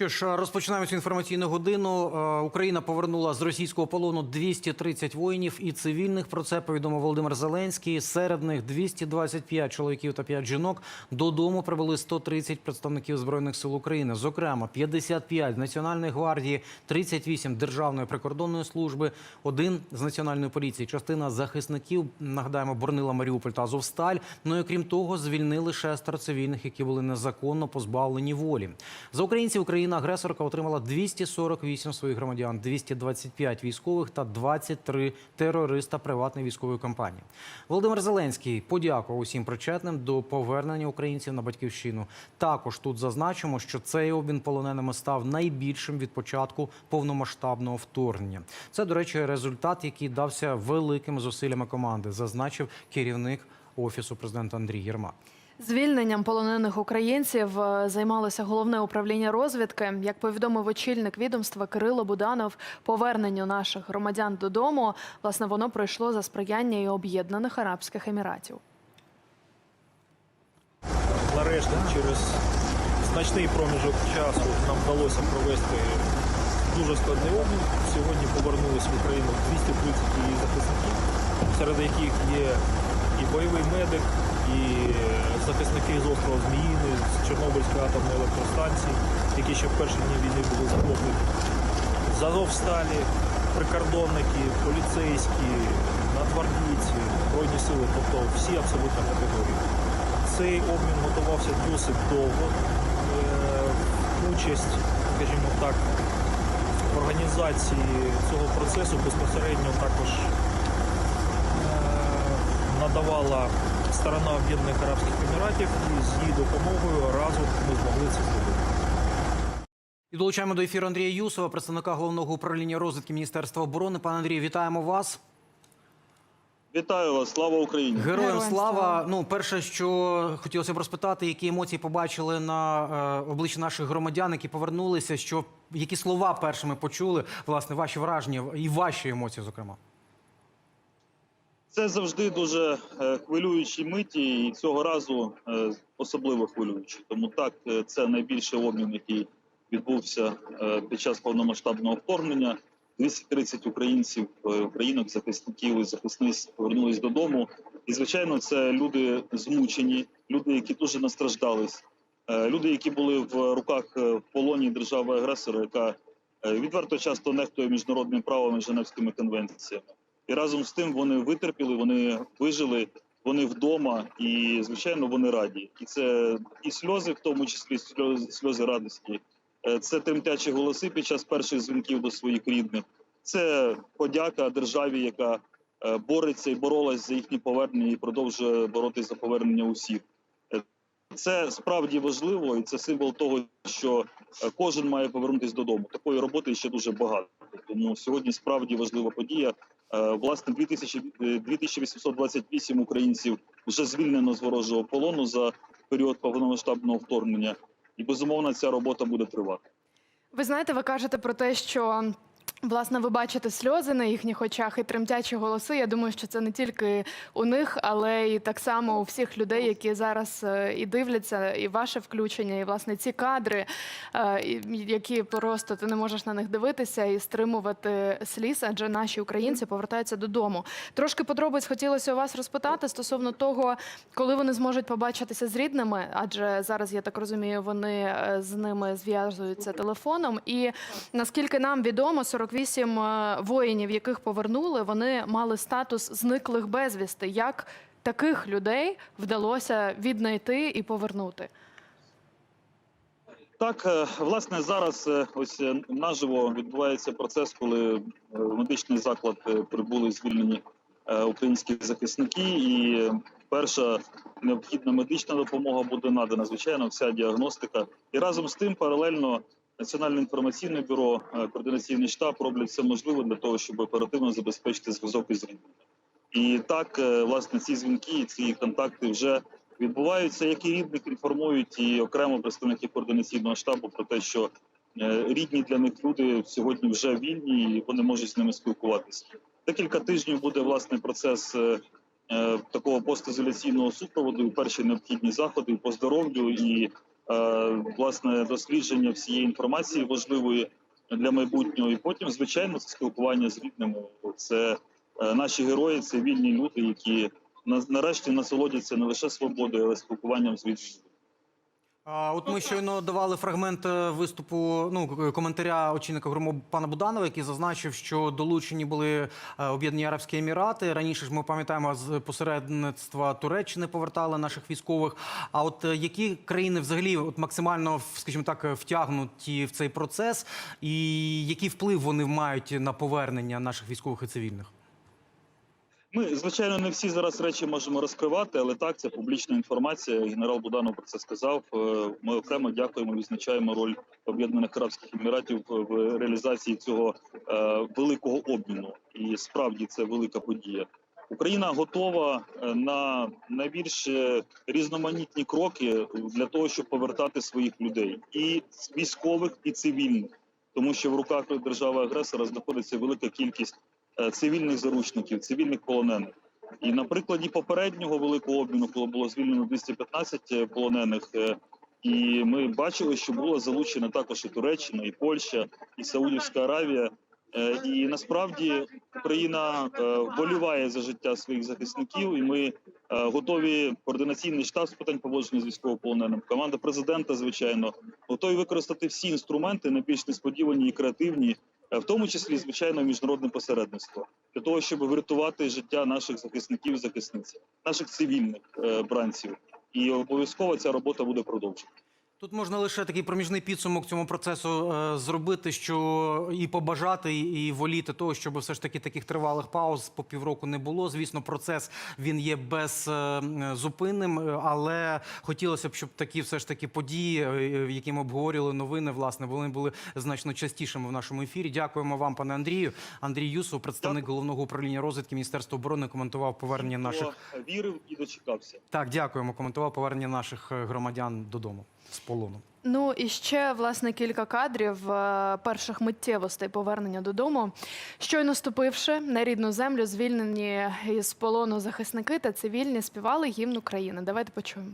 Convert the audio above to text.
Що ж, розпочинаємо цю інформаційну годину. Е, Україна повернула з російського полону 230 воїнів і цивільних. Про це повідомив Володимир Зеленський. Серед них 225 чоловіків та 5 жінок. Додому привели 130 представників збройних сил України. Зокрема, 55 з Національної гвардії, 38 державної прикордонної служби, один з національної поліції. Частина захисників нагадаємо боронила Маріуполь та Азовсталь. Ну і крім того, звільнили шестеро цивільних, які були незаконно позбавлені волі. За українців Україна агресорка отримала 248 своїх громадян, 225 військових та 23 терориста приватної військової компанії. Володимир Зеленський подякував усім причетним до повернення українців на батьківщину. Також тут зазначимо, що цей обмін полоненими став найбільшим від початку повномасштабного вторгнення. Це, до речі, результат, який дався великими зусиллями команди, зазначив керівник офісу президента Андрій Єрмак. Звільненням полонених українців е, займалося головне управління розвідки. Як повідомив очільник відомства Кирило Буданов, поверненню наших громадян додому власне воно пройшло за сприяння і Об'єднаних Арабських Еміратів. Нарешті, через значний проміжок часу нам вдалося провести дуже складний обмін. Сьогодні повернулись в Україну 230 її захисників, серед яких є і бойовий медик, і захисники з острова Зміїни, з Чорнобильської атомної електростанції, які ще в перші дні війни були захоплені. З Азовсталі, прикордонники, поліцейські, нацгвардійці, збройні сили, тобто всі абсолютно категорії. Цей обмін готувався досить довго. Е, Участь, скажімо так, в організації цього процесу безпосередньо також е, надавала сторона Об'єднаних Арабських Еміратів, і з її допомогою разом ми змогли це зробити. І долучаємо до ефіру Андрія Юсова, представника головного управління розвідки Міністерства оборони. Пане Андрію, вітаємо вас. Вітаю вас, слава Україні! Героям Героям слава. слава. Ну, перше, що хотілося б розпитати, які емоції побачили на е, обличчі наших громадян, які повернулися. Що які слова першими почули, власне, ваші враження і ваші емоції, зокрема. Це завжди дуже е, хвилюючі миті, і цього разу е, особливо хвилюючі. Тому так, е, це найбільший обмін, який відбувся під час повномасштабного вторгнення. 230 українців, українок, захисників і захисниць повернулись додому. І звичайно, це люди змучені, люди, які дуже настраждались, люди, які були в руках в полоні держави-агресора, яка е, відверто часто нехтує міжнародним правом і Женевськими конвенціями. І разом з тим вони витерпіли, вони вижили, вони вдома, і звичайно вони раді. І це і сльози, в тому числі сльози, сльози радості. Е, Це тремтячі голоси під час перших дзвінків до своїх рідних. Це подяка державі, яка е, бореться і боролась за їхнє повернення і продовжує боротися за повернення усіх. Е, Це справді важливо, і це символ того, що кожен має повернутися додому. Такої роботи ще дуже багато. Тому сьогодні справді важлива подія. Е, Власне, 2000, е, 2828 українців вже звільнено з ворожого полону за період повномасштабного вторгнення, і безумовно ця робота буде тривати. Ви знаєте, ви кажете про те, що. Власне, ви бачите сльози на їхніх очах і тремтячі голоси. Я думаю, що це не тільки у них, але і так само у всіх людей, які зараз е, і дивляться, і ваше включення, і власне ці кадри, е, які просто ти не можеш на них дивитися і стримувати сліз, адже наші українці повертаються додому. Трошки подробиць хотілося у вас розпитати стосовно того, коли вони зможуть побачитися з рідними, адже зараз я так розумію, вони е, з ними зв'язуються телефоном. І наскільки нам відомо, 48 е, воїнів, яких повернули, вони мали статус зниклих безвісти. Як таких людей вдалося віднайти і повернути? Так, е, власне, зараз е, ось наживо відбувається процес, коли в медичний заклад прибули звільнені українські захисники, і перша необхідна медична допомога буде надана, звичайно, вся діагностика. І разом з тим, паралельно, Національне інформаційне бюро, е, координаційний штаб роблять все можливе для того, щоб оперативно забезпечити зв'язок із рідними. І так, е, власне, ці дзвінки, і ці контакти вже відбуваються, як і рідних інформують і окремо представники координаційного штабу про те, що е, рідні для них люди сьогодні вже вільні, і вони можуть з ними спілкуватися. Декілька тижнів буде власне процес такого постізоляційного супроводу, перші необхідні заходи по здоров'ю, і власне дослідження всієї інформації важливої для майбутнього. І потім, звичайно, це спілкування з рідними. Це е, наші герої, це вільні люди, які на- нарешті насолодяться не лише свободою, але спілкуванням з рідними. А, От ми щойно давали фрагмент е, виступу, ну коментаря очільника ГРУМО пана Буданова, який зазначив, що долучені були е, Об'єднані Арабські Емірати. Раніше ж ми пам'ятаємо з посередництва Туреччини повертали наших військових. А от е, які країни взагалі от максимально, скажімо так, втягнуті в цей процес, і який вплив вони мають на повернення наших військових і цивільних? Ми, звичайно, не всі зараз речі можемо розкривати, але так, це публічна інформація. Генерал Буданов про це сказав. Е, Ми окремо дякуємо, відзначаємо роль Об'єднаних Арабських Еміратів в реалізації цього е, великого обміну. І справді це велика подія. Україна готова е, на найбільш різноманітні кроки для того, щоб повертати своїх людей, і військових, і цивільних, тому що в руках держави-агресора знаходиться велика кількість цивільних заручників, цивільних полонених. І на прикладі попереднього великого обміну, коли було звільнено 215 полонених, е, і ми бачили, що було залучено також і Туреччина, і Польща, і Саудівська Аравія. Е, І насправді Україна е, вболіває за життя своїх захисників, і ми е, готові координаційний штаб з питань поводження з військовополоненим, команда президента, звичайно, готові використати всі інструменти, найбільш несподівані і креативні, е, в тому числі, звичайно, міжнародне посередництво, для того, щоб врятувати життя наших захисників захисниць, наших цивільних е, бранців. І обов'язково ця робота буде продовжена. Тут можна лише такий проміжний підсумок цьому процесу е, зробити, що і побажати, і, і воліти того, щоб все ж таки таких тривалих пауз по півроку не було. Звісно, процес він є беззупинним, але хотілося б, щоб такі все ж таки події, е, які ми обговорювали, новини, власне, вони були значно частішими в нашому ефірі. Дякуємо вам, пане Андрію. Андрій Юсов, представник головного управління розвідки Міністерства оборони, коментував повернення наших вірив і дочекався. так. Дякуємо. Коментував повернення наших е, громадян додому з полону. Ну і ще власне кілька кадрів е, перших миттєвостей повернення додому. Щойно ступивши на рідну землю, звільнені із полону захисники та цивільні співали гімн України. Давайте почуємо.